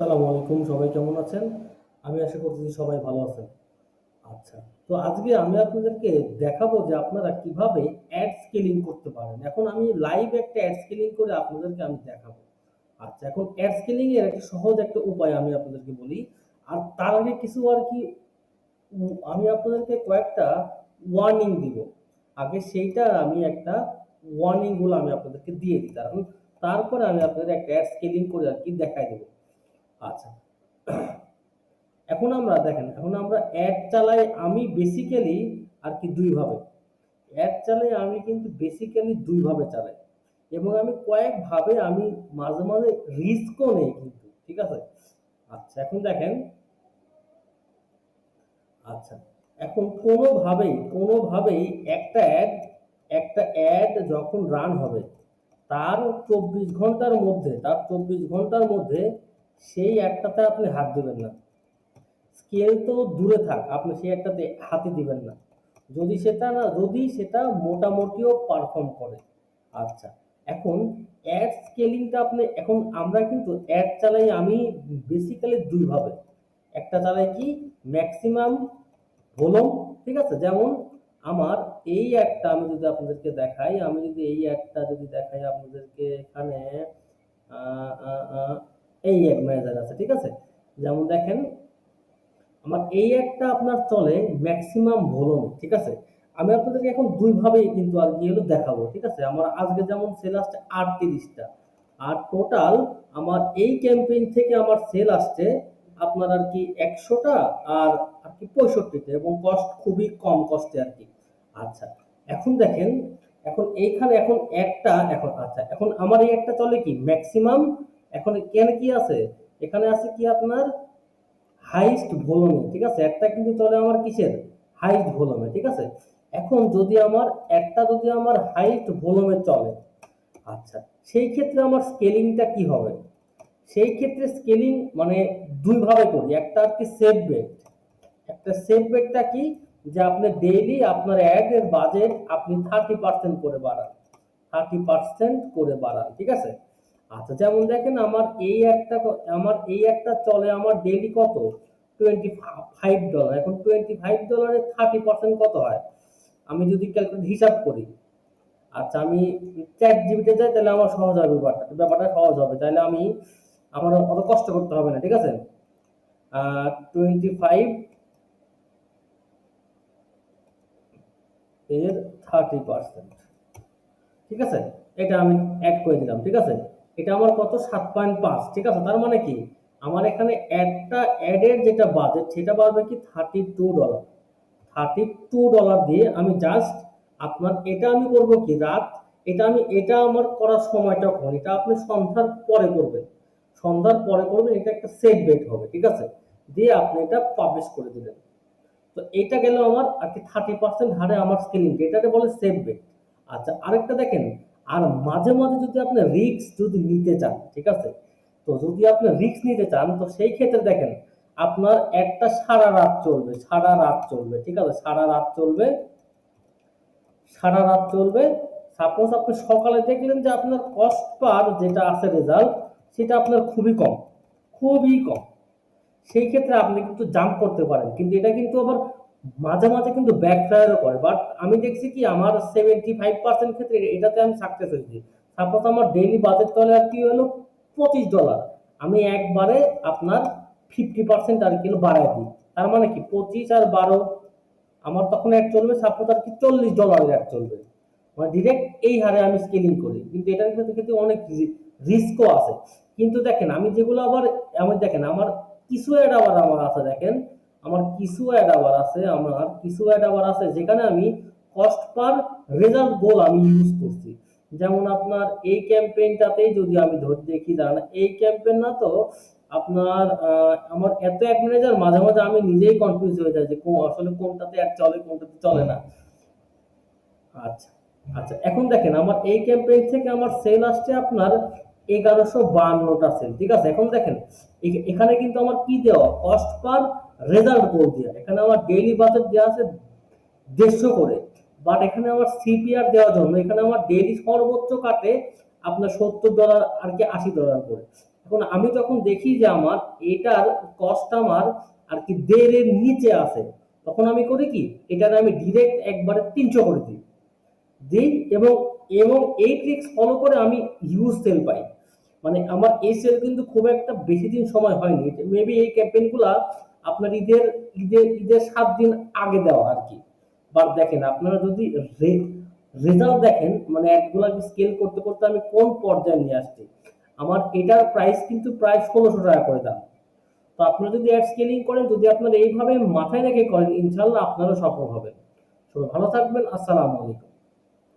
আসসালামু আলাইকুম, সবাই কেমন আছেন? আমি আশা করতেছি সবাই ভালো আছেন। আচ্ছা তো আজকে আমি আপনাদেরকে দেখাবো যে আপনারা কীভাবে অ্যাড স্কেলিং করতে পারেন। এখন আমি লাইভ একটা অ্যাড স্কেলিং করে আপনাদেরকে আমি দেখাবো। আচ্ছা এখন অ্যাড স্কেলিং এর একটা সহজ একটা উপায় আমি আপনাদেরকে বলি। আর তার আগে কিছু আর কি আমি আপনাদেরকে কয়েকটা ওয়ার্নিং দিব। আগে সেইটা আমি একটা ওয়ার্নিংগুলো আমি আপনাদেরকে দিয়ে দিই। কারণ তারপরে আমি আপনাদের একটা অ্যাড স্কেলিং করে আর কি দেখাই দেবো। আচ্ছা। এখন আমরা দেখেন, এখন আমরা অ্যাড চালাই আমি বেসিক্যালি আর কি দুইভাবে অ্যাড চালাই আমি কিন্তু বেসিক্যালি দুইভাবে চালাই। এবং আমি কয়েকভাবে আমি মাঝে মাঝে রিস্কও নেই কিন্তু, ঠিক আছে? আচ্ছা এখন দেখেন। আচ্ছা এখন কোনোভাবেই কোনোভাবেই একটা অ্যাড একটা অ্যাড যখন রান হবে, তার চব্বিশ ঘণ্টার মধ্যে, তার চব্বিশ ঘণ্টার মধ্যে সেই একটাতে আপনি হাত দেবেন না। স্কেল তো দূরে থাক, আপনি সেই একটাতে হাতই দিবেন না। যদি সেটা না, যদি সেটা মোটামুটিও পারফর্ম করে আচ্ছা। এখন অ্যাড স্কেলিংটা আপনি, এখন আমরা কিন্তু অ্যাড চালাই আমি বেসিক্যালি দুইভাবে। একটা চালাই কি? ম্যাক্সিমাম ভলিউম ঠিক আছে? যেমন আমার এই একটা আমি যদি আপনাদেরকে দেখাই, আমি যদি এই একটা যদি দেখাই আপনাদেরকে এখানে এই এক ম্যানেজার আছে, ঠিক আছে? যেমন দেখেন, আমার এই একটা আপনার চলে ম্যাক্সিমাম ভলিউম ঠিক আছে? আমি আপনাদেরকে এখন দুইভাবেই কিন্তু আর কি হলো দেখাবো, ঠিক আছে? আমার আজকে যেমন সেল আসছে আটত্রিশটা, আর টোটাল আমার এই ক্যাম্পেইন থেকে আমার সেল আসছে আপনার আর কি একশোটা আর আর কি পঁয়ষট্টিটা এবং কস্ট খুবই কম কস্টে আর কি। আচ্ছা এখন দেখেন, এখন এইখানে এখন একটা, এখন আচ্ছা এখন আমার এই একটা চলে কি? ম্যাক্সিমাম এখন কেন কি আছে? এখানে আছে কি আপনার? হাইস্ট ভলিউমে ঠিক আছে? একটা কিন্তু চলে আমার কিসের? হাইস্ট ভলিউমে ঠিক আছে? এখন যদি আমার, একটা যদি আমার হাইস্ট ভলিউমে চলে আচ্ছা সেই ক্ষেত্রে আমার স্কেলিংটা কি হবে? সেই ক্ষেত্রে স্কেলিং মানে দুই ভাবে করি, একটা আর কি সেভ বেট একটা সেভ বেটটা কি? যে আপনি ডেইলি আপনার অ্যাড এর বাজেট আপনি থার্টি পার্সেন্ট করে বাড়ান থার্টি পার্সেন্ট করে বাড়ান, ঠিক আছে? আচ্ছা যেমন দেখেন আমার এই একটা আমার এই একটা চলে আমার ডেইলি কত? টোয়েন্টি ফাইভ ডলার এখন টোয়েন্টি ফাইভ ডলারে থার্টি পার্সেন্ট কত হয়? আমি যদি ক্যালকুলেট হিসাব করি। আচ্ছা আমি চ্যাট জিবিতে যাই, তাহলে আমার সহজ হবে ব্যাপারটা। ব্যাপারটা সহজ হবে। তাহলে আমি, আমার অত কষ্ট করতে হবে না, ঠিক আছে? টোয়েন্টি ফাইভ এর থার্টি পার্সেন্ট ঠিক আছে? এটা আমি অ্যাড করে দিলাম, ঠিক আছে? এটা আমার কত? সাত পয়েন্ট পাঁচ, ঠিক আছে? তার মানে কি? আমার এখানে একটা অ্যাডের যেটা বাজেট সেটা বাড়বে কি? Thirty two dollar thirty two dollar দিয়ে আমি জাস্ট আপনার এটা আমি করব কি? রাত, এটা আমি, এটা আমার করার সময়টা কখন? এটা আপনি সন্ধ্যার পরে করবেন। সন্ধ্যার পরে করবেন, এটা একটা সেট বেট হবে, ঠিক আছে? দিয়ে আপনি এটা পাবলিশ করে দিলেন তো এটা গেল আমার আর কি থার্টি পার্সেন্ট হারে আমার স্কেলিং এটাকে বলে সেফ বেট আচ্ছা আরেকটা দেখেন আর মাঝে মাঝে যদি আপনি রিস্ক যদি নিতে চান, ঠিক আছে? তো যদি আপনি রিক্স নিতে চান, তো সেই ক্ষেত্রে দেখেন, আপনার একটা সারা রাত চলবে, সারা রাত চলবে, ঠিক আছে? সারা রাত চলবে, সারা রাত চলবে। সাপোজ আপনি সকালে দেখলেন যে আপনার কস্ট পার যেটা আছে রেজাল্ট সেটা আপনার খুবই কম খুবই কম। সেই ক্ষেত্রে আপনি কিন্তু জাম্প করতে পারেন। কিন্তু এটা কিন্তু আবার মাঝে মাঝে কিন্তু ব্যাকফায়ারও করে। বাট আমি দেখছি কি, আমার সেভেন্টি ফাইভ পার্সেন্ট ক্ষেত্রে এটাতে আমি সাকসেস হয়েছি। সাপোজ আমার ডেইলি বাজেট আর কি হলো? পঁচিশ ডলার আমি একবারে আপনার ফিফটি পার্সেন্ট আর কি বাড়াই দিই। তার মানে কি, পঁচিশ আর বারো, আমার তখন অ্যাড চলবে সাপোজ আর কি চল্লিশ ডলারের অ্যাড চলবে। মানে ডিরেক্ট এই হারে আমি স্কেলিং করি। কিন্তু এটার ক্ষেত্রে অনেক রিস্কও আছে। কিন্তু দেখেন, আমি যেগুলো আবার আমার দেখেন, আমার কিছু অ্যাড আবার আমার আছে, দেখেন। আমার কিছু অ্যাড আবার আছে, আমার কিছু অ্যাড আবার আছে, যেখানে আমি কস্ট পার রেজাল্ট গোল আমি ইউজ করছি। যেমন আপনার এই ক্যাম্পেইনটাতেই যদি আমি ধরে দেখি দাঁড়ান এই ক্যাম্পেইন না তো আপনার আমার এত অ্যাড ম্যানেজার মাঝে মাঝে আমি নিজেই কনফিউজ হয়ে যাই যে আসলে কোনটাতে অ্যাড চলে, কোনটাতে চলে না। আচ্ছা আচ্ছা এখন দেখেন আমার এই ক্যাম্পেইন থেকে আমার সেল আসছে আপনার এগারোশো বাহান্নটা সেল ঠিক আছে? এখন দেখেন এখানে কিন্তু আমার কি দেওয়া? কস্ট পার রেজাল্ট গোল দেওয়া এখানে আমার ডেইলি বাজেট দেওয়া আছে দেড়শো করে। বাট এখানে আমার সিপিআর দেওয়ার জন্য, এখানে আমার ডেইলি সর্বোচ্চ কাটে আপনার সত্তর ডলার আর কি আশি ডলার করে। এখন আমি যখন দেখি যে আমার এটার কস্ট আমার আর কি দেড়ের নিচে আছে, তখন আমি করি কি, এটার আমি ডিরেক্ট একবারে তিনশো করে দিই। দিই এবং এবং এই ট্রিক্স ফলো করে আমি হিউজ সেল পাই। মানে আমার এই সেল কিন্তু খুব একটা বেশি দিন সময় হয়নি। মেবি এই ক্যাম্পেইনগুলা আপনার ঈদের ঈদের ঈদের সাত দিন আগে দেওয়া আর কি। বাট দেখেন, আপনারা যদি রেজাল্ট দেখেন মানে একগুলা স্কেল করতে করতে আমি কোন পর্যায়ে নিয়ে আসছি? আমার এটার প্রাইস কিন্তু প্রায় ষোলোশো টাকা করে দাম। তো আপনারা যদি অ্যাড স্কেলিং করেন, যদি আপনারা এইভাবে মাথায় রেখে করেন ইনশাল্লাহ আপনারা সফল হবেন সবাই ভালো থাকবেন, আসসালামু আলাইকুম।